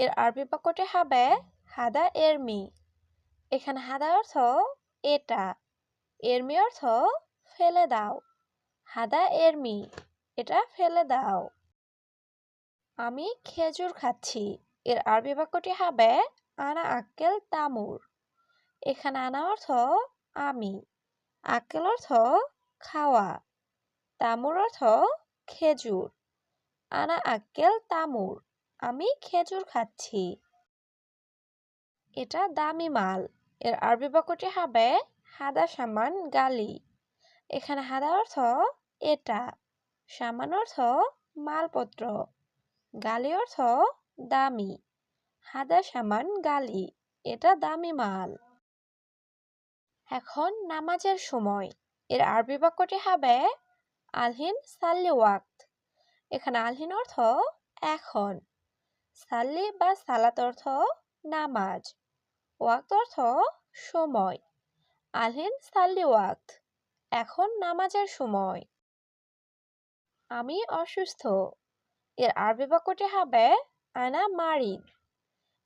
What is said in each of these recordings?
এর আরবি বাক্যটি হবে হাদা এরমি এখানে হাদা অর্থ এটা এরমি অর্থ ফেলে দাও। হাদা এরমি এটা ফেলে দাও। আমি খেজুর খাচ্ছি। এর আরবি বাক্যটি হবে আনা আক্কেল তামুর। এখানে আনা অর্থ আমি, আক্কেল অর্থ খাওয়া, তামুর অর্থ খেজুর। আনা আক্কেল তামুর। আমি খেজুর খাচ্ছি। এটা দামি মাল। এর আরবি বাক্যটি হবে, হাদা সামান গালি। এখানে হাদা অর্থ এটা সামান অর্থ মালপত্র গালি অর্থ দামি হাদা সামান গালি এটা দামি মাল। এখন নামাজের সময়। এর আরবি বাক্যটি হবে, আলহিন সাল্লি ওয়াক্ত এখানে আলহিন অর্থ এখন সাল্লি বা সালাত অর্থ নামাজ, ওয়াক্ত অর্থ সময়। আলহিন সাল্লি ওয়াক্ত, এখন নামাজের সময়। আমি অসুস্থ, এর আরবি বাক্যটি হবে আনা মারিদ।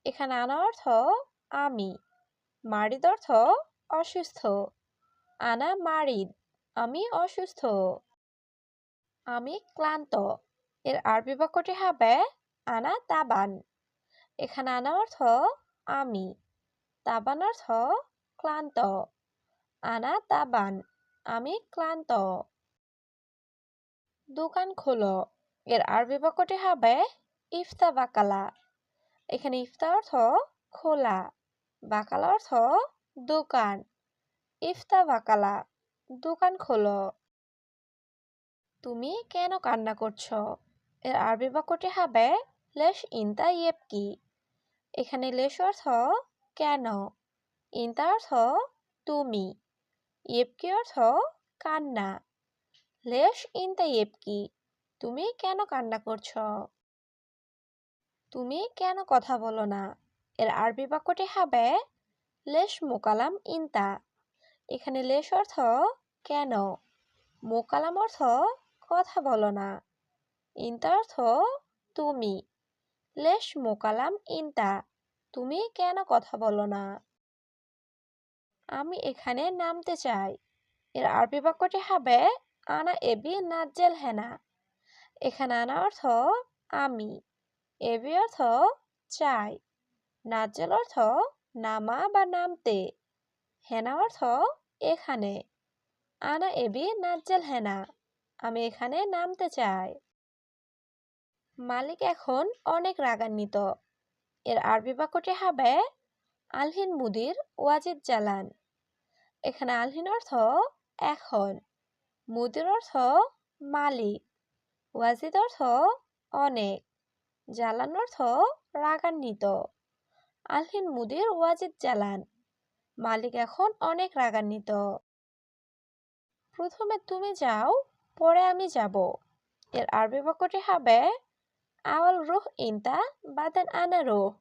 এখানে আনা অর্থ আমি, মারিদ অর্থ অসুস্থ। আনা মারিদ, আমি অসুস্থ। আমি ক্লান্ত, এর আরবি বাক্যটি হবে আনা তাবান। এখানে আনা অর্থ আমি, তাবান অর্থ ক্লান্ত। আনা তাবান, আমি ক্লান্ত। দোকান খোলো, এর আরবি বাক্যটি হবে ইফতা বাকালা। এখানে ইফতা অর্থ খোলা, বাকালা অর্থ দোকান। ইফতা বাকালা, দোকান খোলো। তুমি কেন কান্না করছ? এর আরবি বাক্যটি হবে লেশ ইনতা ইয়েবকি এখানে লেশ অর্থ কেন? ইনতা অর্থ তুমি। ইয়েবকি অর্থ কান্না? লেশ ইনতা ইয়েবকি তুমি কেন কান্না করছ? তুমি কেন কথা বলো না? এর আরবি বাক্যটি হবে লেশ মোকালাম ইনতা এখানে লেশ অর্থ কেন? মোকালাম অর্থ কথা বলো না। ইনতা অর্থ তুমি। লেশ মোকালাম ইনতা, তুমি কেন কথা বলো না? আমি এখানে নামতে চাই। এর আরবি বাক্যটি হবে, আনা এবি নাজ্জেল হেনা। এখানে আনা অর্থ, আমি। এবি অর্থ, চাই। নাজ্জেল অর্থ, নামা বা নামতে। হেনা অর্থ, এখানে। আনা এবি নাজ্জেল হেনা, আমি এখানে নামতে চাই। মালিক এখন অনেক রাগান্বিত। এর আরবি বাক্যটি হবে আলহিন মুদির ওয়াজিদ জালান। এখানে আলহিন অর্থ এখন, মুদির অর্থ মালিক, ওয়াজিদ অর্থ অনেক, জালান অর্থ রাগান্বিত। আলহিন মুদির ওয়াজিদ জালান, মালিক এখন অনেক রাগান্বিত। প্রথমে তুমি যাও, পরে আমি যাব। এর আরবি বাক্যটি হবে আওয়াল রুহ ইনতা বাদেন আনা রুহ।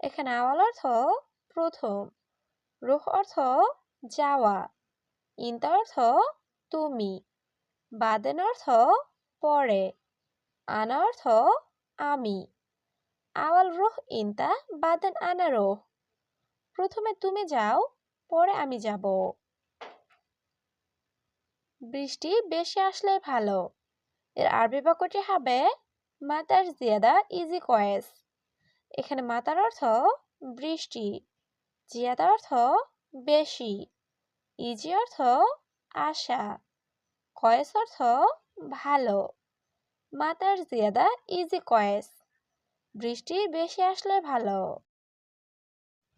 এখানে আওয়াল অর্থ প্রথম, রুহ অর্থ যাওয়া, ইনতা অর্থ তুমি, বাদেন অর্থ পরে, আনা অর্থ আমি। আওয়াল রুহ ইনতা বাদেন আনা রুহ। প্রথমে তুমি যাও, পরে আমি যাব। বৃষ্টি বেশি আসলে ভালো। এর আরবি বাক্যটি হবে মাতার জিয়াদা ইজি কয়েস। এখানে মাতার অর্থ বৃষ্টি, জিয়াদা অর্থ বেশি, ইজি অর্থ আশা, কয়েস অর্থ ভালো। মাতার জিয়াদা ইজি কয়েস, বৃষ্টি বেশি আসলে ভালো।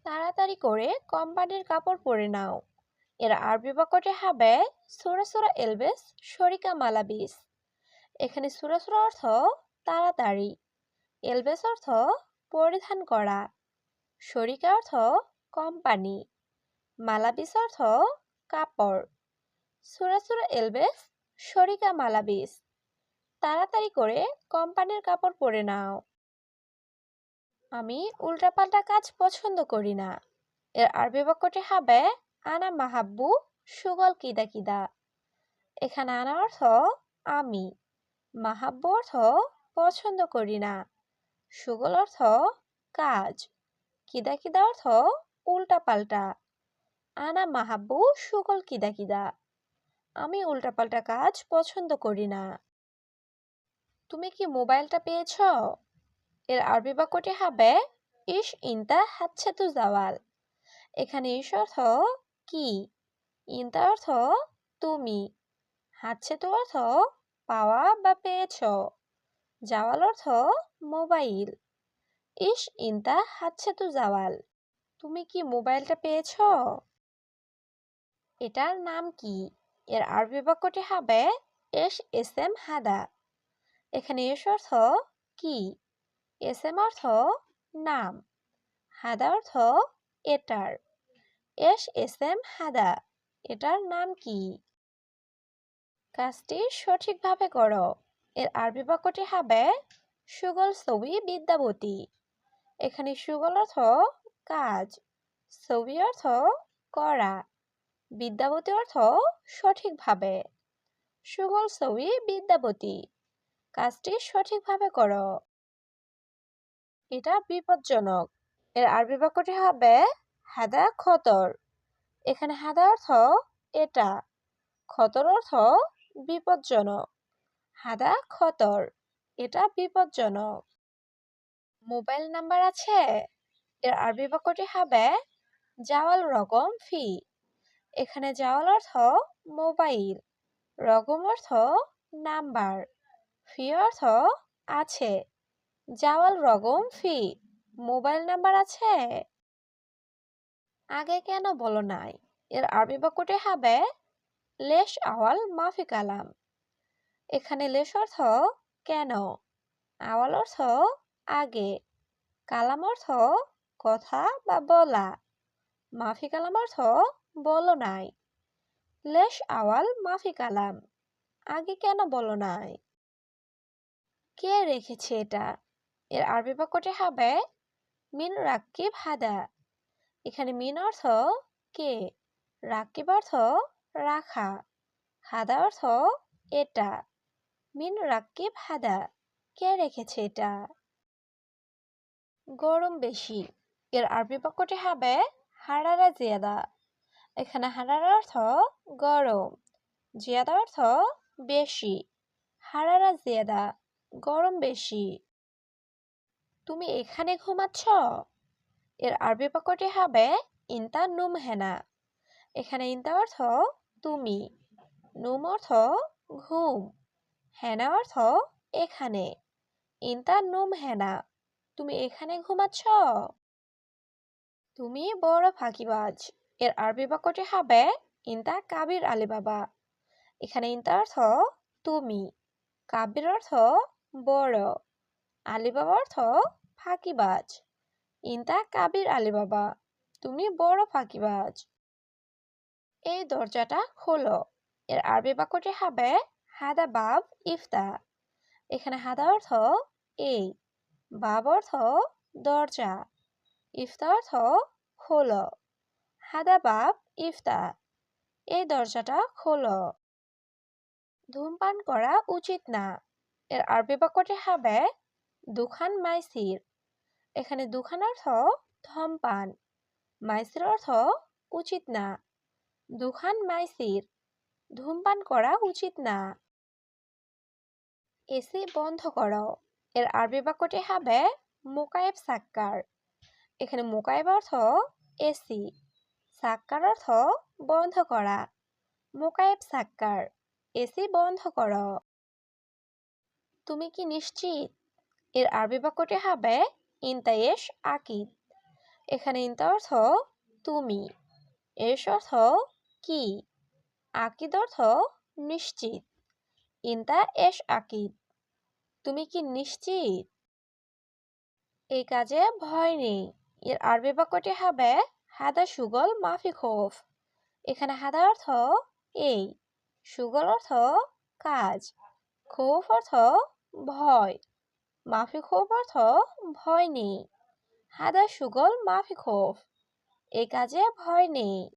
তাড়াতাড়ি করে কোম্পানির কাপড় পরে নাও। এর আরবি বাক্যটি হবে সুরা সুরা এলবেস শরিকা মালাবিস। এখানে সুরা সুরা অর্থ তাড়াতাড়ি। এলবেস অর্থ পরিধান করা। শরিকা অর্থ কোম্পানি। মালাবিস অর্থ কাপড়। সুরা সুরা এলবেস শরিকা মালাবিস। তাড়াতাড়ি করে কোম্পানির কাপড় পরে নাও। আমি উল্টাপাল্টা কাজ পছন্দ করি না। এর আরবি বাক্যটি হবে, আনা মাহাব্বু সুগল কিদা কিদা। এখানে আনা অর্থ, আমি। মাহাব্বু অর্থ পছন্দ করি না। সুগল অর্থ কাজ, কিদা কিদা অর্থ উল্টাপাল্টা। আনা মাহাব্বু সুগল কিদা কিদা। আমি উল্টাপাল্টা কাজ পছন্দ করি না। তুমি কি মোবাইলটা পেয়েছ? এর আরবি বাক্যটি হবে ইস ইনতা হাচ্ছে তু জাওয়াল। এখানে ইস অর্থ কি? ইনতা অর্থ তুমি। হাচ্ছে তু অর্থ পাওয়া বা পেয়েছ। জাওয়াল অর্থ মোবাইল। ইস ইনতা হাচ্ছে তু জাওয়াল তুমি কি মোবাইলটা পেয়েছ? এটার নাম কি? এর আরবি বাক্যটি হবে এস এস এম হাদা। এখানে এস অর্থ কি? এস এম অর্থ নাম। হাদা অর্থ এটার। এস এস এম হাদা। এটার নাম কি? কাজটি সঠিকভাবে করো। এর আরবি বাক্যটি হবে সুগল ছবি বিদ্যাবতী। এখানে সুগল অর্থ কাজ, ছবি অর্থ করা, বিদ্যাবতী অর্থ সঠিকভাবে। সুগল ছবি বিদ্যাবতী, কাজটি সঠিকভাবে করো। এটা বিপজ্জনক। এর আরবি বাক্যটি হবে হাদা খতর। এখানে হাদা অর্থ এটা, খতর অর্থ বিপজ্জনক। হাদা খতর, এটা বিপজ্জনক। মোবাইল নাম্বার আছে, এর আরবি বাক্যটি হবে জাওয়াল রকম ফি। এখানে জাওয়াল অর্থ মোবাইল রকম অর্থ নাম্বার, ফি অর্থ আছে, জাওয়াল রগম ফি, মোবাইল নাম্বার আছে। আগে কেন বলো নাই, এর আরবি বাক্যটি হবে লেশ আওয়াল মাফি কালাম। এখানে লেশ অর্থ কেন? আওয়াল অর্থ আগে। কালাম অর্থ কথা বা বলা। মাফি কালাম অর্থ বলো নাই। লেশ, আওয়াল, মাফি কালাম। আগে কেন বলো নাই? কে রেখেছে এটা? এর আরবি বাক্যটি হবে মিন রাকিব হাদা। এখানে মিন অর্থ কে? রাকিব অর্থ রাখা। হাদা অর্থ এটা। মিন রাকিব হাদা কে রেখেছে এটা? গরম বেশি। এর আরবি বাক্যটি হবে হারারা জিয়াদা। এখানে হারারা অর্থ গরম, জিয়াদা অর্থ বেশি। হারারা জিয়াদা, গরম বেশি। তুমি এখানে ঘুমাচ্ছ? এর আরবি বাক্যটি হবে ইনতা নুম হেনা। এখানে ইনতা অর্থ তুমি, নুম অর্থ ঘুম। হেনা অর্থ এখানে। ইনতা নুম হেনা। তুমি এখানে ঘুমাচ্ছ? তুমি বড় ফাঁকিবাজ। এর আরবি বাক্যটি হবে ইনতা কাবির আলী বাবা এখানে ইনতা অর্থ তুমি। কাবির অর্থ বড়। আলিবাবা অর্থ ফাঁকিবাজ। ইনতা কাবির আলিবাবা। তুমি বড় ফাঁকিবাজ। এই দরজাটা খোলো। এর আরবি বাক্যটি হবে হাদা বাব ইফতা। এখানে হাদা অর্থ এই, বাব অর্থ দরজা, ইফতা অর্থ খোল, হাদা বাব ইফতা, এই দরজাটা খোল। ধূমপান করা উচিত না। এর আরবি বাক্যটি হবে দুখান মাইসির। এখানে দুখান অর্থ ধূমপান, মাইসির অর্থ উচিত না। দুখান মাইসির, ধূমপান করা উচিত না। এসি বন্ধ করো এর আরবি বাক্যটি হবে মোকায়েব সাক্কার। এখানে মোকায়েব অর্থ এসি, সাক্কার অর্থ বন্ধ করা। মোকায়েব সাক্কার, এসি বন্ধ করো তুমি কি নিশ্চিত? এর আরবি বাক্যটি হবে ইন্তায়েশ আকিদ। এখানে ইন্তা অর্থ তুমি এস অর্থ কি, আকিদ অর্থ নিশ্চিত। ইন্তা এস আকিদ। তুমি কি নিশ্চিত? এই কাজে ভয় নেই। এর আরবি বাক্যটি হবে, হাদা সুগল মাফি খোফ। এখানে হাদা অর্থ এই। সুগল অর্থ কাজ। খোফ অর্থ ভয়। মাফি খোফ অর্থ ভয় নেই। হাদা সুগল মাফি খোফ। এই কাজে ভয় নেই।